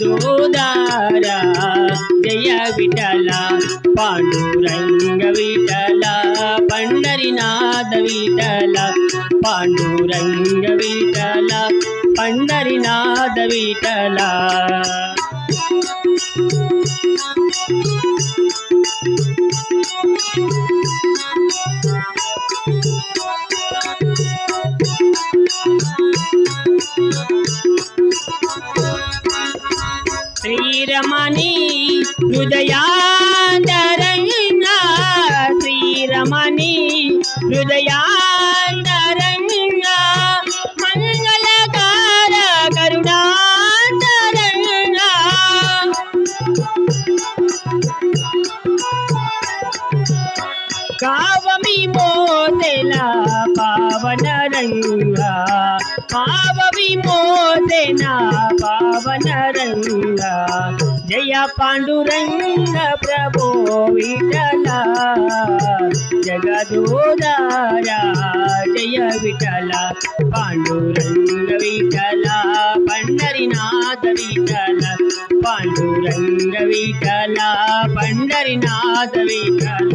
జగదోదార జయ విఠల పాండురంగ విఠల పండరినాథ విఠల పాండురంగ విఠల పండరినాథ విఠల. హృదయాంతరంగా శ్రీరమణి హృదయాంతరంగా మంగళకార కరుణాంతరంగా. కావమి మోసెల పావన రంగా పావమి మోసెన పావన రంగా జయ పాండురంగ ప్రభో విఠల జగదోదార జయ విఠల పాండురంగ విఠల పండరినాథ విఠల పాండురంగ విఠల పండరినాథ విఠల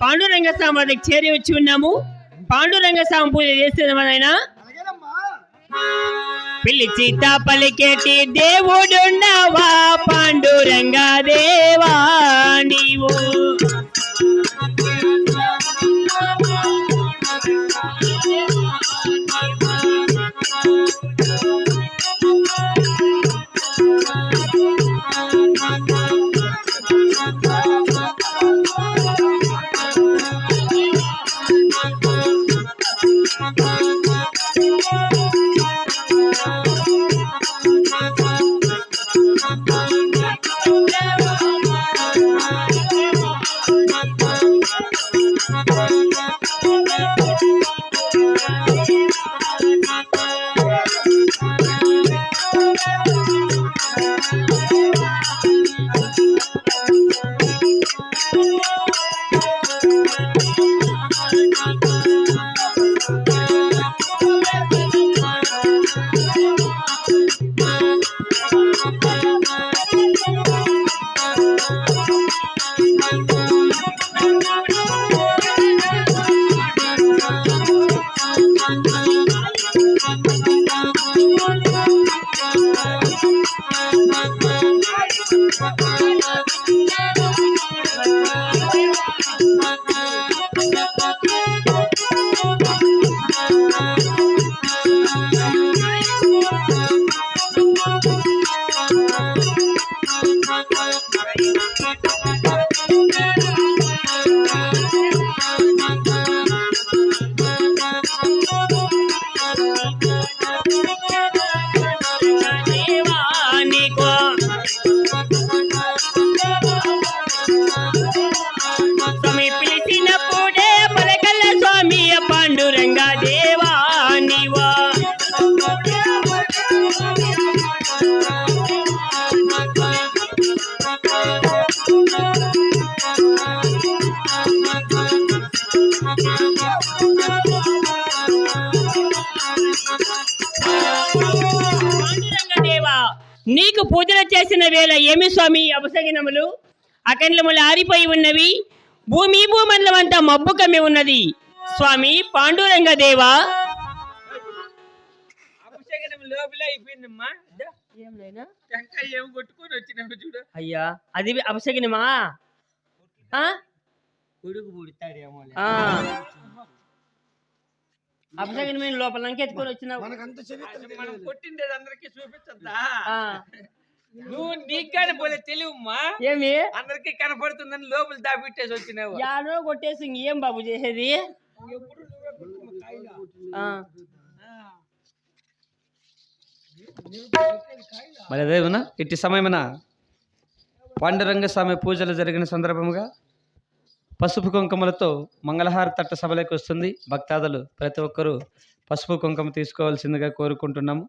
పాండురంగ స్వామి వద్దకు చేరి వచ్చి ఉన్నాము. పాండురంగ స్వామి పూజ చేస్తున్నామనైనా అలాగేనమ్మా పిలిచిత పలికేటి దేవుడుండవా పాండురంగ దేవా నీవు. Thank you. అకండ్లములు ఆరిపోయి ఉన్నవి. భూమి భూమండలం అంతా మబ్బు కమ్మి ఉన్నది. స్వామి పాండురంగ దేవా. అయ్యా అది ఆ. అపసగినమైన లోపల లంకెత్తుకొని వచ్చినావు. నువ్వు నీకు కానీ పోలే తెలియమ్మా ఏమి? అందరికి కనపడుతుందని లోపల దాపెట్టేసి వచ్చినావు. యాడో కొట్టేసి ఇంకేం బాబు చేసేది? ఆ. మరి అదేమన్నా ఇట్టి సమయమున పాండురంగ స్వామి పూజలు జరిగిన సందర్భముగా పసుపు కుంకుమలతో మంగళహార తట్ట సభలోకి వస్తుంది. భక్తాదులు ప్రతి ఒక్కరూ పసుపు కుంకుమ తీసుకోవాల్సిందిగా కోరుకుంటున్నాము.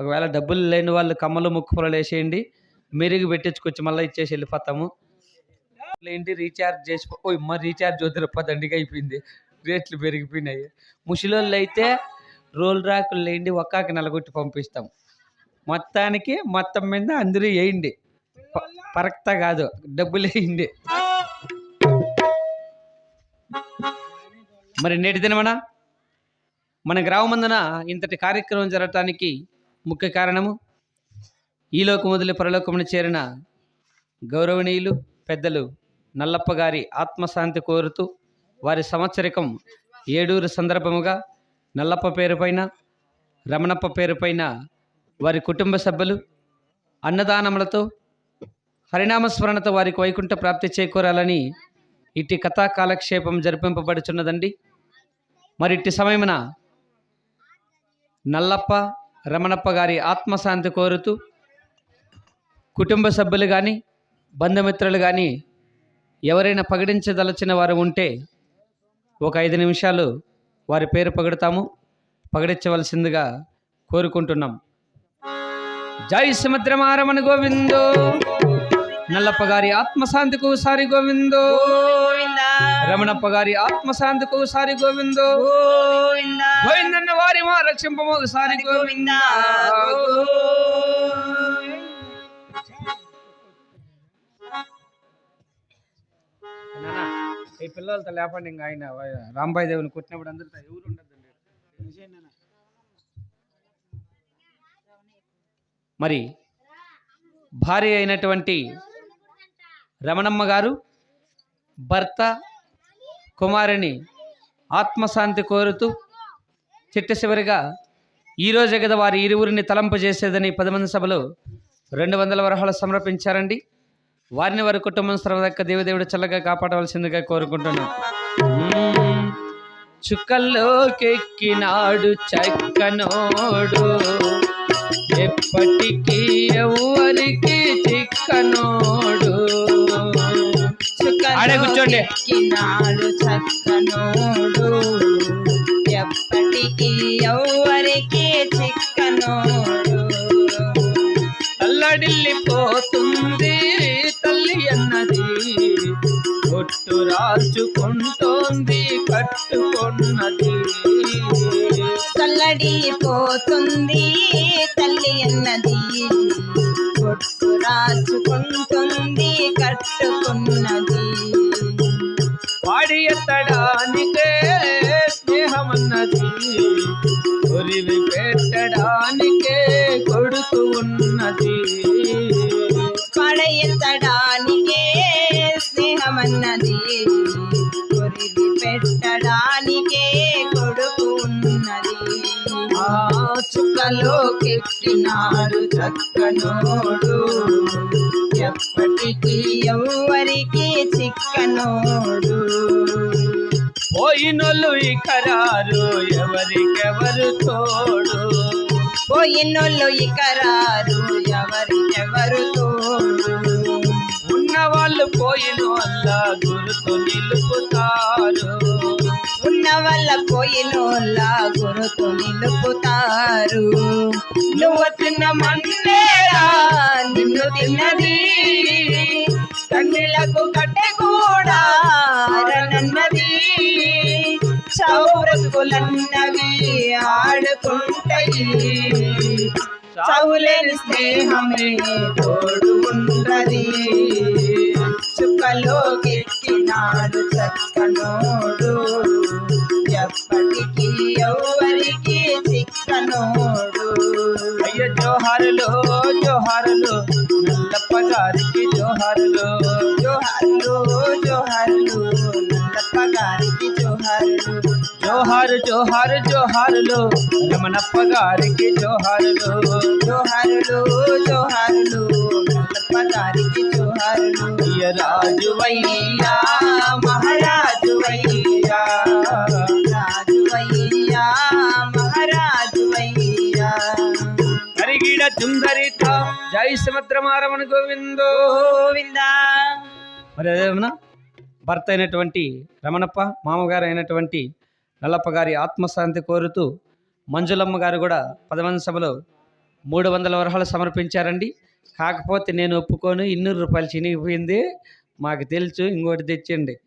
ఒకవేళ డబ్బులు లేని వాళ్ళు కమ్మలు ముక్కు పొలలు వేసేయండి మెరుగు పెట్టించుకొచ్చి మళ్ళీ ఇచ్చేసి వెళ్ళిపోతాము ఏంటి? రీఛార్జ్ చేసి ఓ మరి రీఛార్జ్ వద్దురప్ప దండిగా అయిపోయింది. రేట్లు పెరిగిపోయినాయి. ముసలోళ్ళు అయితే రోల్ రాకులు లేండి ఒక్కాకి నలగొట్టి పంపిస్తాం. మొత్తానికి మొత్తం మీద అందరూ వేయండి. ప- పరక్త కాదు డబ్బులు వేయండి. మరి నేటి దినమన? మన గ్రామమందున ఇంతటి కార్యక్రమం జరగటానికి ముఖ్య కారణము? ఈలోక వదిలి పరలోకమును చేరిన గౌరవనీయులు పెద్దలు నల్లప్ప గారి ఆత్మశాంతి కోరుతూ వారి సంవత్సరికం ఏడూరు సందర్భముగా నల్లప్ప పేరుపైన రమణప్ప పేరుపైన వారి కుటుంబ సభ్యులు అన్నదానములతో హరినామస్మరణతో వారికి వైకుంఠ ప్రాప్తి చేకూరాలని ఇట్టి కథా కాలక్షేపం జరిపింపబడుచున్నదండి. మరి ఇట్టి సమయమున నల్లప్ప రమణప్ప గారి ఆత్మశాంతి కోరుతూ కుటుంబ సభ్యులు కానీ బంధుమిత్రులు కానీ ఎవరైనా పగడించదలచిన వారు ఉంటే ఒక ఐదు నిమిషాలు వారి పేరు పగడతాము. పగడించవలసిందిగా కోరుకుంటున్నాం. జై సుమద్రమారమణ గోవిందో. నల్లప్ప గారి ఆత్మశాంతికి సారి గోవిందో. రమణప్ప గారి ఆత్మశాంతికి ఒకసారి గోవిందో. గోవిందన్న వారి మా రక్షింపము ఒకసారి గోవింద. ఈ పిల్లలతో లేపండి ఇంకా ఆయన రాంబాయి దేవుని కొట్టినప్పుడు అందరితో ఎవరు ఉండద్దండి మరి భార్య అయినటువంటి రమణమ్మ గారు భర్త కుమారుని ఆత్మశాంతి కోరుతూ చిట్ట చివరిగా ఈరోజు కదా వారి ఇరువురిని తలంపజేసేదని పది మంది సభలో రెండు వందల వరహాలు సమర్పించారండి. వారిని వారి కుటుంబం సర్వదక్క దేవదేవుడు చల్లగా కాపాడవలసిందిగా కోరుకుంటున్నాం. చుక్కల్లోకెక్కినాడు చక్కనోడు. ఎప్పటికీ ఎవరికి చిక్కనోడు ఆడే కూర్చోండి. నాడు చక్కనోడు. ఎప్పటికీ ఎవ్వరికి చిక్కనోడు. తల్లడిల్లిపోతుంది తల్లి అన్నది. కొట్టు రాల్చుకుంటోంది కట్టుకున్నది. తల్లడిపోతుంది తల్లి అన్నది. కొట్టు రాచుకుంటుంది చుక్కలోకెక్కినాడు చక్కనోడు. ఎప్పటికీ ఎవ్వరికి చిక్కనోడు. పోయినోళ్ళు ఇకరారు ఎవరికెవరు తోడు? పోయినోళ్ళు ఇకరారు ఎవరికెవరు తోడు? ఉన్న వాళ్ళు పోయిన వల్ల గుర్తు నిలు వల్ల పోయినోళ్ళ గురుతు నిలుపుతారు నువ్వు తిన్న మన్నేరా నిన్ను తిన్నది. కన్నులకు కట్టె కూడా అరనన్నది చౌరకులన్నవి ఆడుకుంటాయి. చవులేని స్నేహమే తోడు ఉండది. చుక్కలోకెక్కినాడు చక్కనోడు. జోహారు జోహారు జోహారులు. రమణప్ప గారికి జోహారులు. జోహారులు జోహారులు. నల్లప్ప గారికి జోహారులు. అయ్య రాజువయ్యా మహారాజు వయ్యా. రాజు వయ్యా మహారాజు వయ్యా. కరిగిడ చుందరిత జై సుభద్రమారమణ గోవిందో. గోవిందా. మరి అదేమన్నా? భర్త అయినటువంటి రమణప్ప మామగారు అయినటువంటి నల్లప్పగారి ఆత్మశాంతి కోరుతూ మంజులమ్మ గారు కూడా పదవంద సభలో మూడు వందల వరహాలు సమర్పించారండి. కాకపోతే నేను ఒప్పుకోను ఇన్నూరు రూపాయలు చినిగిపోయింది. మాకు తెలుసు ఇంకోటి తెచ్చండి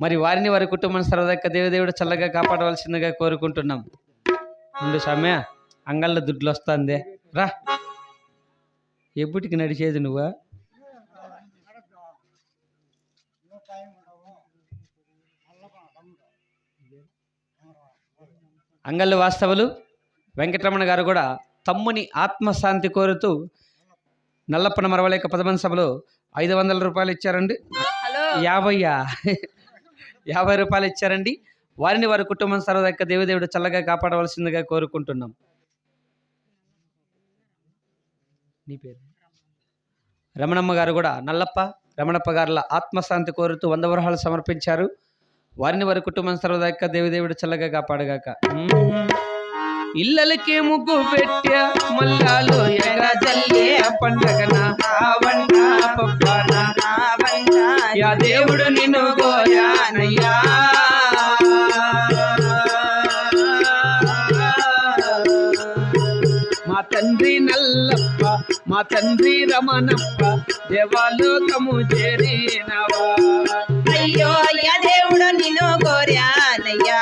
మరి వారిని వారి కుటుంబం సరదాక్క దేవదేవుడు చల్లగా కాపాడవలసిందిగా కోరుకుంటున్నాం. ఉండు సమయ అంగళ్ళ దుడ్లు వస్తుంది. రా. ఎప్పటికి నడిచేది నువ్వా? అంగళ్ళు వాస్తవులు. వెంకటరమణ గారు కూడా తమ్ముని ఆత్మశాంతి కోరుతూ నల్లప్పన మరవలేక పదమంది సభలో ఐదు వందల రూపాయలు ఇచ్చారండి. యాభయ్యా యాభై రూపాయలు ఇచ్చారండి. వారిని వారి కుటుంబం సరదాక్క దేవదేవుడు చల్లగా కాపాడవలసిందిగా కోరుకుంటున్నాం. నీ పేరు? రమణమ్మ గారు కూడా నల్లప్ప రమణప్ప గారుల ఆత్మశాంతి కోరుతూ వంద వరహాలు సమర్పించారు. వారిని వారి కుటుంబం సర్వదాకా దేవిదేవుడు చల్లగా కాపాడగాక. మ్మ్. ఇళ్ళలకే ముగ్గు పెట్టా మల్లాలు ఎగజల్లే పండగన రావణ పప్పాన యా దేవుడు నిన్ను గోయానయ్యా మా తండ్రి నల్లప్ప మా తండ్రి రమణప్ప దేవాలోకము చేరినవా. అయ్యో అయ్యా దేవుడు నిన్ను కోరానయ్యా.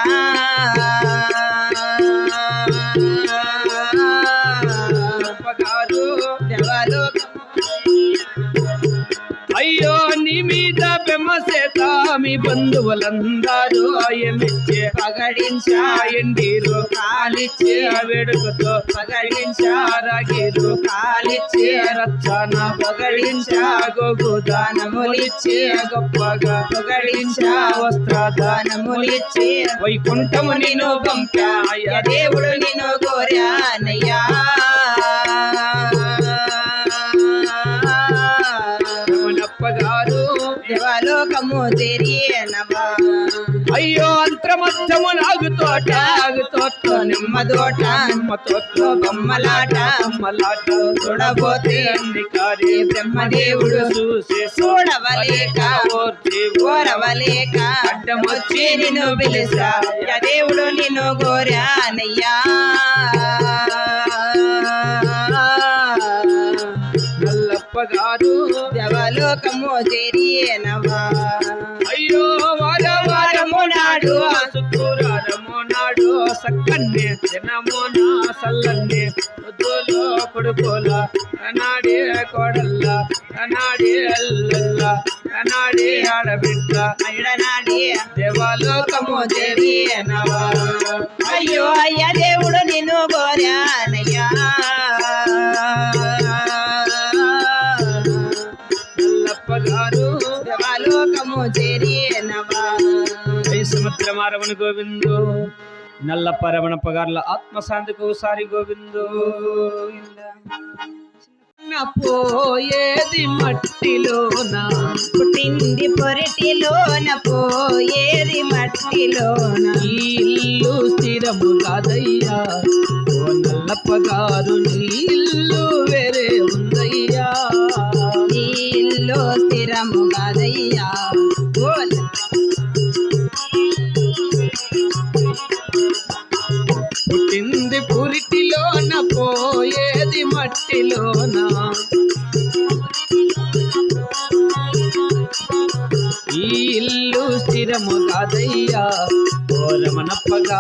స్వామి బంధువులందరూ ఆయమిచ్చే పగడించా ఎండీరు కాలిచ్చే వేడుకతో పగడించారగిరు కాలిచ్చే రచ్చన పొగడించా. గోగుదానములిచ్చే గొప్పగా పొగడించా. వస్త్ర దానములిచ్చే. వైకుంఠము నిన్ను పంపా. దేవుడు నిన్ను కోరానయ్యా. తెరియనవా అయ్యో అంతరమధ్యము నాగు తోట నాగు తోట నిమ్మ తోట, నిమ్మ తోట బొమ్మలాట, బొమ్మలాట. చూడబోతే అందికారి బ్రహ్మదేవుడు చూసి చూడవలేక ఓర్చి కోరవలేక అడ్డమొచ్చి నిన్ను పిలుసా దేవుడు నిన్ను కోరానయ్యా నల్లప్ప గారు దేవలోకము చేరియనవా? వారము నాడు శుక్రవారము నాడు సక్కన్నే దినము సల్లన్నే. వద్దులో కొడుకోల నాడే కోడల్ల నాడే అల్లల్ల నాడే ఆడబిడ్డ. అయ్యనాడి దేవాలోకము దేవి అనవా అయ్యో అయ్యా దేవుడు నిన్ను కోరానయ్యా. నల్లప్ప గారు దేవలోకము చేరి మారమణ గోవిందు నల్లప్ప రమణప్ప గారుల ఆత్మశాంతికి ఒకసారి గోవిందు. పోయేది మట్టిలోన పుట్టింది పొరిటిలోన పోయేది మట్టిలోన. ఇల్లు స్థిరము కాదయ్యా ఓ నల్లప్ప గారు నీ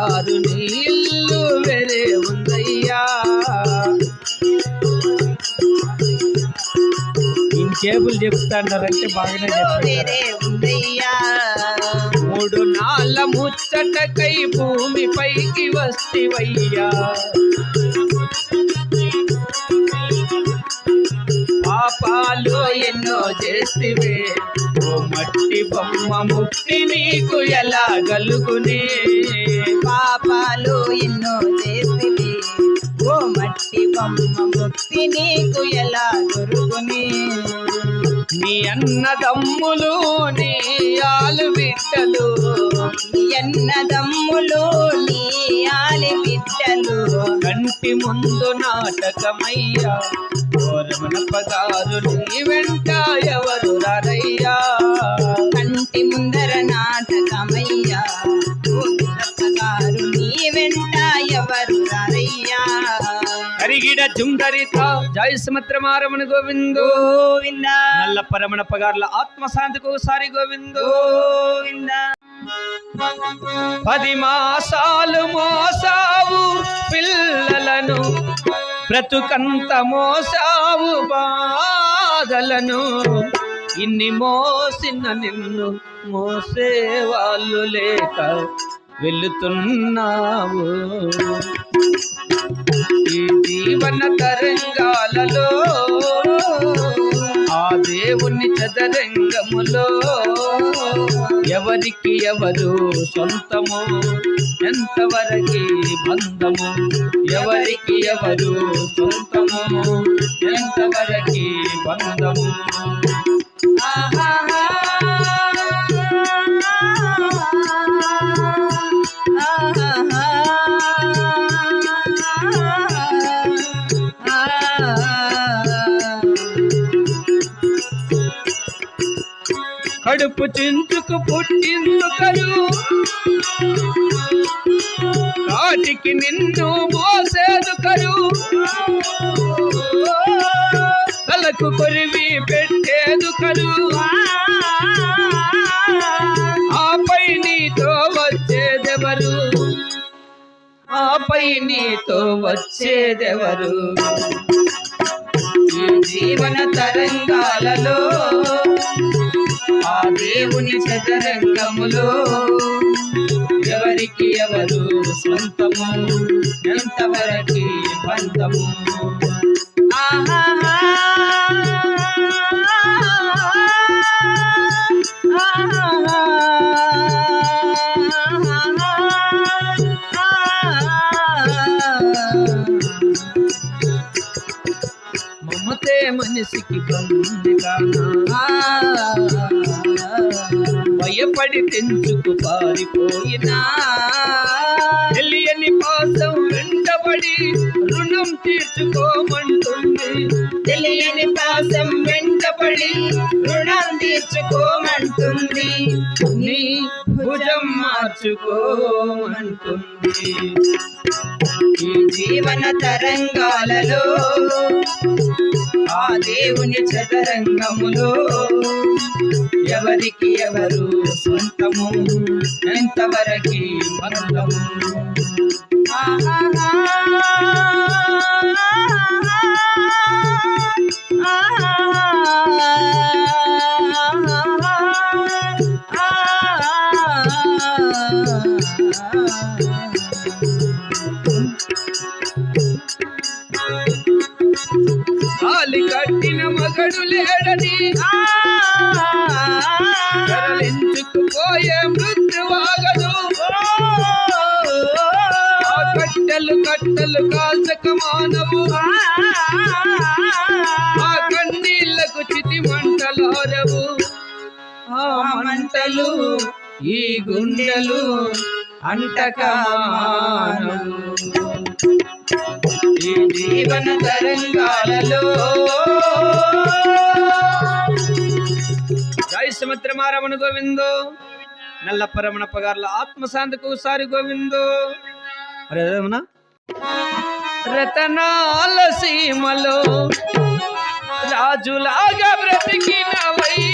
కాదు నీ ఇల్లు వేరే ఉందయ్యా. ఇంకేబుల్ చెప్తాంటారంటే బాగానే వేరే ఉందయ్యా. మూడు నాళ్ళ ముచ్చటకై భూమి పైకి వస్తివయ్యా. పాపాలు ఎన్నో చేస్తివే ఓ మట్టి బొమ్మ ముక్తి నీకు ఎలా గలుగునే? పాపాలు ఎన్నో చేసివి. ఓ మట్టి బొమ్మ ముక్తి నీకు ఎలా దొరుకుని నీ అన్నదమ్ములు నీ ఆలు బిడ్డలు. ఎన్నదమ్ములు నీ ఆలి బిడ్డలు. కంటి ముందు నాటకమయ్యా. ఓరమన పగారు నీ వెంట ఎవరు రారయ్యా? కంటి ముందర నాటకమయ్యా గారు నీ వెంట ఎవరు రారయ్యా? కరిగిడ జుందరిత జయ సుమత్రమారమణ గోవిందో. గోవింద. నల్ల పరమణ పగార్ల ఆత్మశాంతికి ఒకసారి గోవిందో. గోవింద. పది మాసాలు మోసావు పిల్లలను. బ్రతుకంత మోసావు బాధలను ఇన్ని మోసిన నిన్ను మోసే వాళ్ళు లేక వెళుతున్నావు. ఈ జీవన తరంగాలలో దేవుని చదరంగములో ఎవరికి ఎవరు సొంతము? ఎంతవరకి బంధము? ఎవరికి ఎవరు సొంతము? ఎంతవరకి బంధము? ఆహా! కడుపు చించుకు పుట్టిందు కలు. కాటికి నిన్ను మోసేదు కలు. తలకు కొరివి పెట్టేదు కలు. ఆపై నీతో వచ్చేదెవరు? ఆపై నీతో వచ్చేదెవరు? జీవన తరంగాలలో దేవుని చదరంగములో ఎవరికి ఎవరు సొంతము ఎంతవరకి పంతము? తెంచుకు పారిపోయినా? తెలియని పాసం వెంటబడి రుణం తీర్చుకోమంటుంది. తెలియని పాసం వెంటబడి రుణం తీర్చుకోమంటుంది. భుజం మార్చుకోమంటుంది ఈ జీవన తరంగాలలో ఆ దేవుని చదరంగములో ఎవరికి ఎవరు సొంతము? ఎంతవరకి బంధము ఆహా బాగదు. కట్టెలు కట్టెలు కాల్చక మానవు. ఆ కన్నీళ్ళకు చితి మంటలారవు. ఆ మంటలు ఈ గుండెలు అంటక ఈ జీవన తరంగాలలో జై సుమిత్రమారమణ గోవిందో. నల్లపరమణ పగార్ల ఆత్మశాంతికి ఒకసారి గోవిందో. అరే రతనాల సీమలో రాజులాగా బ్రతికినవై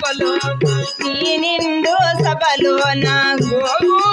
సభలో ఈ నిండు సభలో నా గోదానములిచ్చరే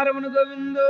అరిగిడ గోవిందో.